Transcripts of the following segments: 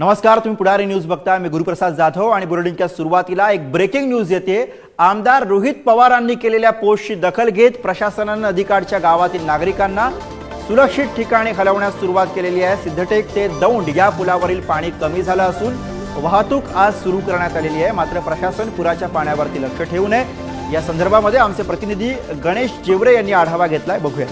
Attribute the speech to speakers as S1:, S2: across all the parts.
S1: नमस्कार तुम्ही पुढारी न्यूज बघता मी गुरुप्रसाद जाधव आणि बुलेटिनच्या सुरुवातीला एक ब्रेकिंग न्यूज येते. आमदार रोहित पवारांनी केलेल्या पोस्टची दखल घेत प्रशासनानं अधिकारच्या गावातील नागरिकांना सुरक्षित ठिकाणी हलवण्यास सुरुवात केलेली आहे. सिद्धटेक ते दौंड या पुलावरील पाणी कमी झालं असून वाहतूक आज सुरू करण्यात आलेली आहे. मात्र प्रशासन पुराच्या पाण्यावरती लक्ष ठेवू नये. या संदर्भामध्ये आमचे प्रतिनिधी गणेश जेवरे यांनी आढावा घेतलाय. बघूया.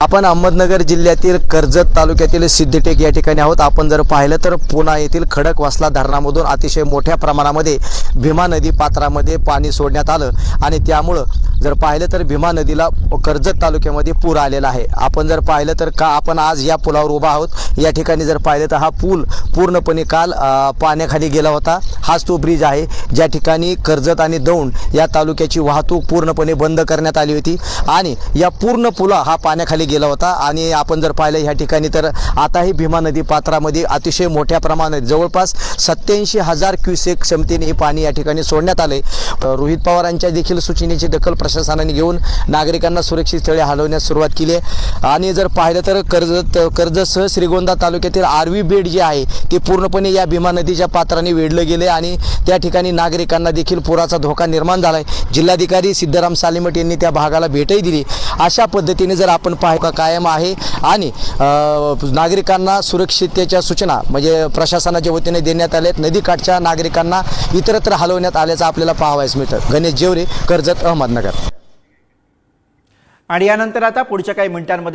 S2: आपण अहमदनगर जिल्ह्यातील कर्जत तालुक्यातील सिद्धटेक या ठिकाणी आहोत. आपण जर पाहिलं तर पुणा येथील खडकवासला धरणामधून अतिशय मोठ्या प्रमाणामध्ये भीमा नदी पात्रामध्ये पाणी सोडण्यात आलं आणि त्यामुळं जर पाहिलं तर भीमा नदीला कर्जत तालुक्यामध्ये पूर आलेला आहे. आपण जर पाहिलं तर का आपण आज या पुलावर उभा आहोत? या ठिकाणी जर पाहिलं तर हा पूल पूर्णपणे काल पाण्याखाली गेला होता. हाच तो ब्रिज आहे. ज्या ठिकाणी कर्जत आणि दौंड या तालुक्याची वाहतूक पूर्णपणे बंद करण्यात आली होती आणि या पूर्ण पुला हा पाण्याखाली गेला होता. आणि आपण जर पाहिलं ह्या ठिकाणी तर आताही भीमा नदी पात्रामध्ये अतिशय मोठ्या प्रमाणात जवळपास सत्याऐंशी हजार क्युसेक क्षमतेने हे पाणी या ठिकाणी सोडण्यात आले रोहित पवारांच्या देखील सूचनेची दखल प्रशासनाने घेऊन नागरिकांना सुरक्षित स्थळी हलवण्यास सुरुवात केली आहे. आणि जर पाहिलं तर कर्जत कर्जतसह श्रीगोंदा तालुक्यातील आरवी बेड जे आहे ते पूर्णपणे या भीमा नदीच्या पात्राने वेढलं गेले आणि त्या ठिकाणी नागरिकांना देखील पुराचा धोका निर्माण झाला आहे जिल्हाधिकारी सिद्धराम सालिमट यांनी त्या भागाला भेटही दिली. अशा पद्धतीने जर आपण पाह का कायम आहे आणि नागरिकांना सुरक्षिततेच्या सूचना म्हणजे प्रशासनाच्या वतीने देण्यात आल्या आहेत. नदीकाठच्या नागरिकांना इतरत्र हलवण्यात आल्याचं आपल्याला पाहावयास मिळतं. गणेश जेवरे कर्जत अहमदनगर.
S1: आणि यानंतर आता पुढच्या काही मिनिटांमध्ये